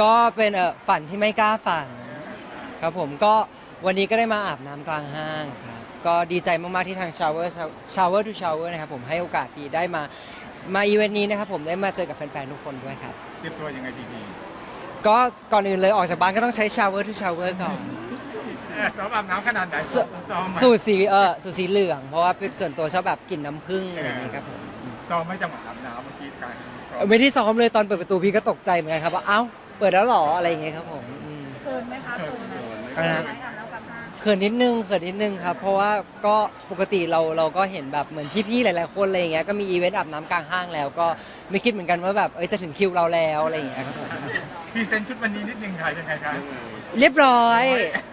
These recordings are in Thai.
ก็เป็นเออฝันที่ไม่กล้าฝัน ครับผมก็วันนี้ก็ได้มาอาบน้ำกลางห้างครับก็ดีใจมาก ๆ ที่ทาง Shower Shower to Shower นะครับผมให้โอกาสดีได้มามาอีเวนต์นี้นะครับผมได้มาเจอกับแฟน ๆ ทุกคนด้วยครับ เตรียมตัวยังไงดีก็ก่อนอื่นเลยออกจากบ้านก็ต้องใช้ Shower to Shower ก่อน ๆเออซ้อมอาบน้ำขนาดไหนสซ้อมไหม สูตรสีเออสูตรสีเหลือง เพราะว่าเป็นส่วนตัวชอบแบบกลิ่นน้ำผึ้งอะไรอย่างเงี้ยครับผม ซ้อมไม่จังหวะอาบน้ำเมื่อกี้การซ้อมไม่ได้ซ้อมเลยตอนเปิดประตูพี่ก็ตกใจเหมือนกันครับว่าเอ้าเปิดแล้วเหรออะไรอย่างเงี้ยครับผมอืม เกินไหมคะเกินไหมอะไรนะไหมอาบน้ำกับห้างเขินนิดนึงเขินนิดนึงครับ เพราะว่าก็ปกติเราเราก็เห็นแบบเหมือนพี่ๆหลายๆคนอะไรอย่างเงี้ยก็มีอีเวนต์อาบน้ำกลางห้างแล้วก็ไม่คิดเหมือนกันว่าแบบเอ้ยจะถึงคิวเราแล้วอะไรอย่างเงี้ยครับผม พรีเซนต์ชุดวันนี้นิดนึงค่ะยังไงคะ เรียบร้อย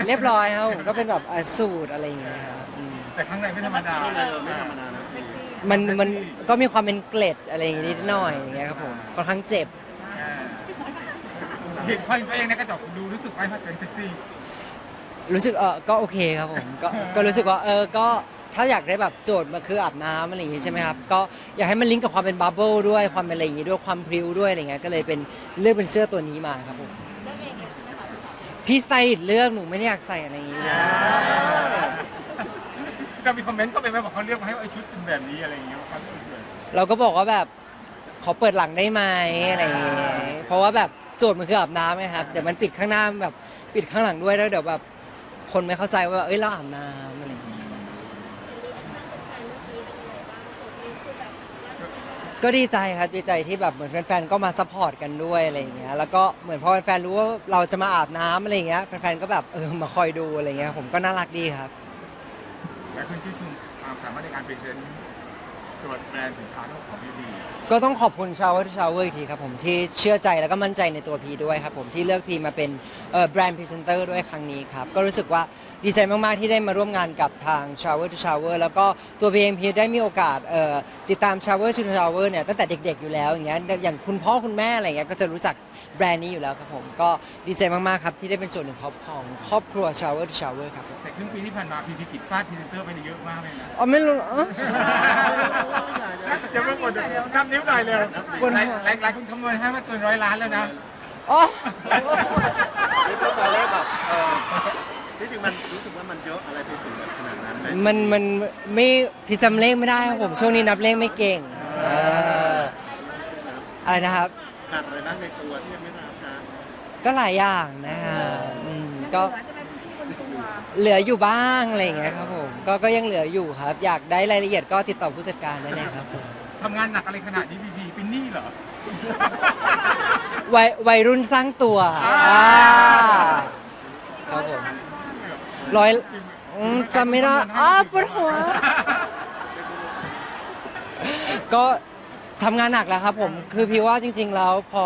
เรียบร้อยครับผมก็เป็นแบบอะสูตรอะไรอย่างเงี้ยครับอืมแต่ข้างในไม่ธรรมดาไม่ธรรมดานะเซ็กซี่มันมันก็มีความเป็นเกล็ดอะไรอย่างงี้นิดหน่อยอย่างเงี้ยครับผมค่อนข้างเจ็บเออเห็นพ่อตัวเองในกระจกดูรู้สึกไหมว่าตัวเองเซ็กซี่รู้สึกเออก็โอเคครับผมก็ก็รู้สึกว่าเออก็ถ้าอยากได้แบบโจทย์มาคืออาบน้ำอะไรอย่างงี้ใช่ไหมครับก็อยากให้มันลิงก์กับความเป็นบับเบิลด้วยความเป็นอะไรอย่างงี้ด้วยความพริ้วด้วยอะไรเงี้ยก็เลยเป็นเลือกเป็นเสื้อตัวนี้มาครับผม พี่สไตลิสต์เลือกหนูไม่ได้อยากใส่อะไรอย่างงี้เลยเรามีคอมเมนต์เข้าไปไหมบอกเขาเลือกมาให้ว่าไอ้ชุดเป็นแบบนี้อะไรอย่างเงี้ยว่าเขาเลือกเลยเราก็บอกว่าแบบขอเปิดหลังได้ไหมอะไรอย่างงี้เพราะว่าแบบโจทย์มันคืออาบน้ำไงครับเดี๋ยวมันปิดข้างหน้าแบบปิดข้างหลังด้วยแล้วเดี๋ยวแบบคนไม่เข้าใจว่าเอ้ยเราอาบน้ำอะไรอย่างงี้ ก็ดีใจครับดีใจที่แบบเหมือนแฟนๆก็มาซัพพอร์ตกันด้วยอะไรอย่างเงี้ยแล้วก็เหมือนพอแฟนๆรู้ว่าเราจะมาอาบน้ำอะไรอย่างเงี้ยแฟนๆก็แบบเออมาคอยดูอะไรเงี้ยผมก็น่ารักดีครับแต่คุณชื่นชมความสามารถในการพรีเซนต์ตัวแบรนด์สินค้าของพี่ดี ก็ต้องขอบคุณชาวเวอร์ชาวเวอร์อีกทีครับผมที่เชื่อใจแล้วก็มั่นใจในตัวพีด้วยครับผมที่เลือกพีมาเป็นแบรนด์พรีเซนเตอร์ด้วยครั้งนี้ครับก็รู้สึกว่าดีใจมากๆที่ได้มาร่วมงานกับทาง Shower to Shower แล้วก็ตัวพีเองพีได้มีโอกาสเอ่อติดตาม Shower to Shower เนี่ยตั้งแต่เด็ก ๆอยู่แล้วอย่างเงี้ยอย่างคุณพ่อคุณแม่อะไรเงี้ยก็จะรู้จักแบรนด์นี้อยู่แล้วครับผมก็ดีใจมากๆครับที่ได้เป็นส่วนหนึ่งของของครอบครัว Shower to Shower ครับผมแต่ครึ่งปีที่ผ่านมาพีพีกิจฟาดพรีเซนเตอร์ไปเยอะมากเลยนะอ๋อไม่รู้ อ๋อเดี๋ยวเพิ่งกดนับนิ้วหน่อยเลยบนหัวหลายหลายคนคำนวณให้ว่าเกินร้อยล้านแล้วนะ อ๋อ นี่ตอนแรกแบบเออที่จริงมันรู้สึกว่ามันเยอะอะไรไปถึงแบบขนาดนั้นไหมมันมันไม่พี่จำเลขไม่ได้ครับผม ช่วงนี้นับเลขไม่เก่งเอออะไรนะครับ ขาดอะไรบ้างในตัวที่ยังไม่รับจ้าก็หลายอย่างนะฮะอืมก็เหลือใช่ไหมคุณพี่บนตัวเหลืออยู่บ้างอะไรอย่างเงี้ยครับผม ก็ก็ยังเหลืออยู่ครับ อยากได้รายละเอียดก็ติดต่อผู้จัดการได้เลยครับผม ทำงานหนักอะไรขนาดนี้พีพีเป็นหนี้เหรอ วัยวัยรุ่นสร้างตัวอ่า อ่าครับผมร้อยอืมจำไม่ได้อ้าปวดหัว ก็ทำงานหนักแล้วครับผม คือพี่ว่าจริง ๆ แล้วพอ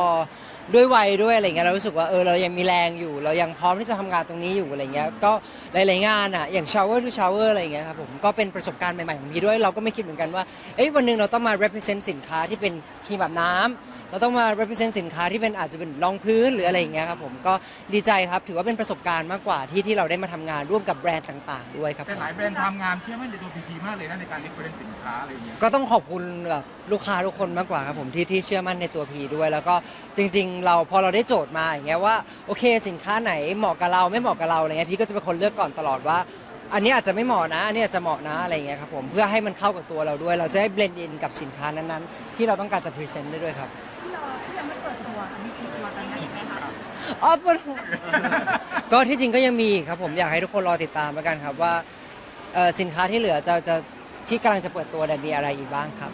ด้วยวัยด้วยอะไรเงี้ยเรารู้สึกว่าเออเรายังมีแรงอยู่ เรายังพร้อมที่จะทำงานตรงนี้อยู่อะไรเงี้ยก็หลายๆงานอะอย่าง shower to shower อะไรเงี้ยครับผมก็เป็นประสบการณ์ใหม่ๆของพี่ด้วยเราก็ไม่คิดเหมือนกันว่าเอ้ยวันหนึ่งเราต้องมา represent สินค้าที่เป็นครีมแบบน้ำ เราต้องมา represent สินค้าที่เป็นอาจจะเป็นรองพื้นหรืออะไรอย่างเงี้ยครับผมก็ดีใจครับถือว่าเป็นประสบการณ์มากกว่าที่ที่เราได้มาทำงานร่วมกับแบรนด์ต่าง ๆ ด้วยครับผแต่มหลายแบรนด์ทำงานเชื่อมั่นในตัวพีพีมากเลยนะในการรีเฟรนสินค้าอะไรอย่างเงี้ย ก็ต้องขอบคุณแบบลูกค้าทุกคนมากกว่าครับผมที่ที่เชื่อมั่นในตัวพีด้วย แล้วก็จริง ๆ เราพอเราได้โจทย์มาอย่างเงี้ยว่าโอเคสินค้าไหนเหมาะกับเราไม่เหมาะกับเราอะไรเงี้ยพี่ก็จะเป็นคนเลือกก่อนตลอดว่า อันนี้อาจจะไม่เหมาะนะอันนี้อาจจะเหมาะนะอะไรเงี้ยครับผมเพื่อให้มันเข้ากับตัวเราด้วย เราจะได้เบลนด์อินกับสินค้านั้นๆ ที่เราต้องการจะพรีเซนต์ได้ด้วยครับ อ๋อปวดหัวก็ที่จริงก็ยังมีอีกครับผมอยากให้ทุกคนรอติดตามแล้วกันครับว่าเอ่อสินค้าที่เหลือจะจะที่กำลังจะเปิดตัวเนี่ยมีอะไรอีกบ้างครับ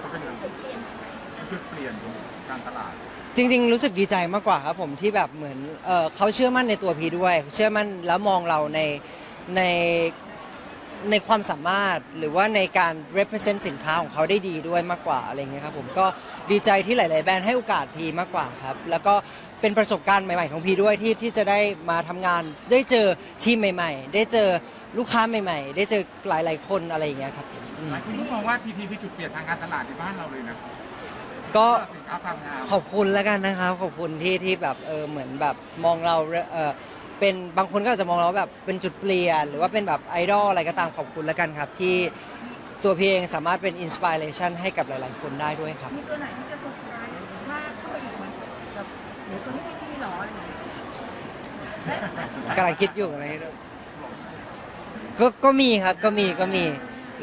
ก็เป็นจุดเปลี่ยนของการตลาด จริง ๆ รู้สึกดีใจมากกว่าครับผมที่แบบเหมือนเอ่อเขาเชื่อมั่นในตัวพีด้วย เชื่อมั่นแล้วมองเราในใน ในความสามารถหรือว่าในการ represent สินค้าของเขาได้ดีด้วยมากกว่าอะไรเงี้ยครับผมก็ดีใจที่หลาย ๆ แบรนด์ให้โอกาสพีมากกว่าครับ แล้วก็เป็นประสบการณ์ใหม่ ๆ ของพีด้วยที่ที่จะได้มาทำงาน ได้เจอทีมใหม่ ๆ ได้เจอลูกค้าใหม่ ๆ ได้เจอหลาย ๆ คนอะไรอย่างเงี้ยครับอืมหลายคนก็มองว่าพีพีคือจุดเปลี่ยนทางการตลาดในบ้านเราเลยนะก็ สินค้าความงามขอบคุณแล้วกันนะครับ ขอบคุณที่ที่แบบเออเหมือนแบบมองเราเออ เป็นบางคนก็อาจจะมองเราแบบเป็นจุดเปลี่ยน หรือว่าเป็นแบบไอดอลอะไรก็ตามขอบคุณแล้วกันครับ ที่ตัวพี่เองสามารถเป็นอินสปิเรชันให้กับหลาย ๆ คนได้ด้วยครับ มีตัวไหนที่จะเซอร์ไพรส์มากเข้าไปอีกไหมแบบเดี๋ยวตัวนี้ไม่ดีหรออะไรอย่างเงี้ยกำลังคิดอยู่อะไรก็ก็มีครับก็มีก็มี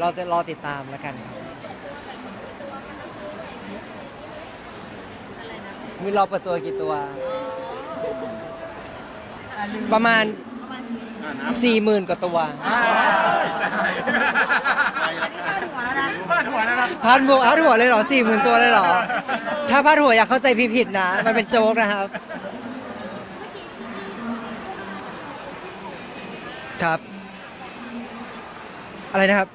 รอรอติดตามแล้วกันครับมีรอเปิดตัวกี่ตัว ประมาณอ่านะ4 0,000 กว่าตัวอ่าใช่ไปละนี่กันพาดหัวแล้วนะพาดหัวพาดหัวเลยเหรอสี่หมื่นตัวเลยเหรอ ถ้าพาดหัวอย่าเข้าใจพี่ผิดนะ มันเป็นโจ๊กนะครับ ครับ อะไรนะครับ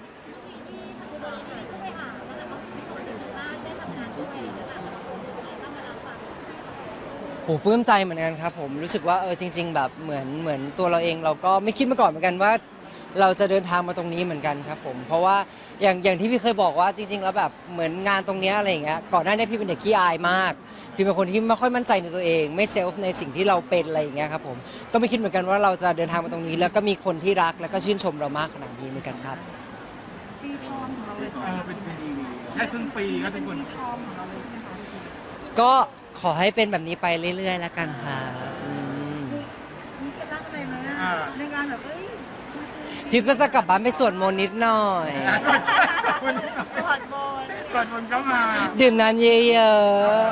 โหปลื้มใจเหมือนกันครับผมรู้สึกว่าเออจริง ๆ แบบเหมือนเหมือนตัวเราเอง เราก็ไม่คิดมาก่อนเหมือนกันว่า เราจะเดินทางมาตรงนี้เหมือนกันครับผมเพราะว่าอย่างอย่างที่พี่เคยบอกว่าจริง ๆ แล้วแบบเหมือนงานตรงเนี้ยอะไรอย่างเงี้ยก่อนหน้านี้พี่เป็นเด็กขี้อายมากพี่เป็นคนที่ไม่ค่อยมั่นใจในตัวเอง ไม่เซลฟ์ในสิ่งที่เราเป็นอะไรอย่างเงี้ยครับผมก็ไม่คิดเหมือนกันว่าเราจะเดินทางมาตรงนี้ แล้วก็มีคนที่รักแล้วก็ชื่นชมเรามากขนาดนี้เหมือนกันครับ ปีทองของเราเลยใช่ไหเอมอเป็นปีแค่ครึ่งปีก็ทุกคน ปีทองของเราเลยใช่ไหมคะ ก็ ขอให้เป็นแบบนี้ไปเรื่อยๆแล้วกันครับอืมมีเคล็ดลับอะไรไหมอะในงานแบบเอ้ยพี่ก็จะกลับบ้านไปสวดมนต์นิดหน่อยอะสวดคุณสวดมนต์ก่อนคนเข้ามาดื่มน้ำเยอะ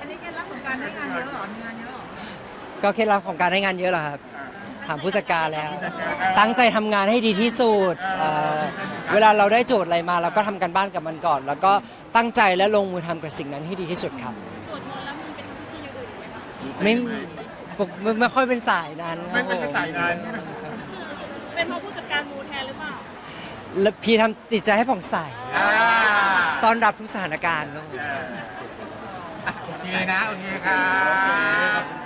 อันนี้เคล็ดลับของการได้งานเยอะเหรอมีงานเยอะเหรอๆก็เคล็ดลับของการได้งานเยอะเหรอครับ ถามผู้จัดการแล้วผู้จัดการตั้งใจทำงานให้ดีที่สุดเออเอ่อเวลาเราได้โจทย์อะไรมา เราก็ทำกันบ้านกับมันก่อน แล้วก็ตั้งใจและลงมือทำกับสิ่งนั้นให้ดีที่สุดครับ ไหมคะไม่ปกไม่ไม่ค่อยเป็นสายนั้นคไม่รับเป็นผมสายนั้นเป็นเพราะผู้จัดการมูแทนหรือเปล่า แล้วพี่ทำติดใจให้ผ่องใสอ่าตอนรับทุกสถานการณ์ครับผมเอออะโอเคนะ โอเคครับ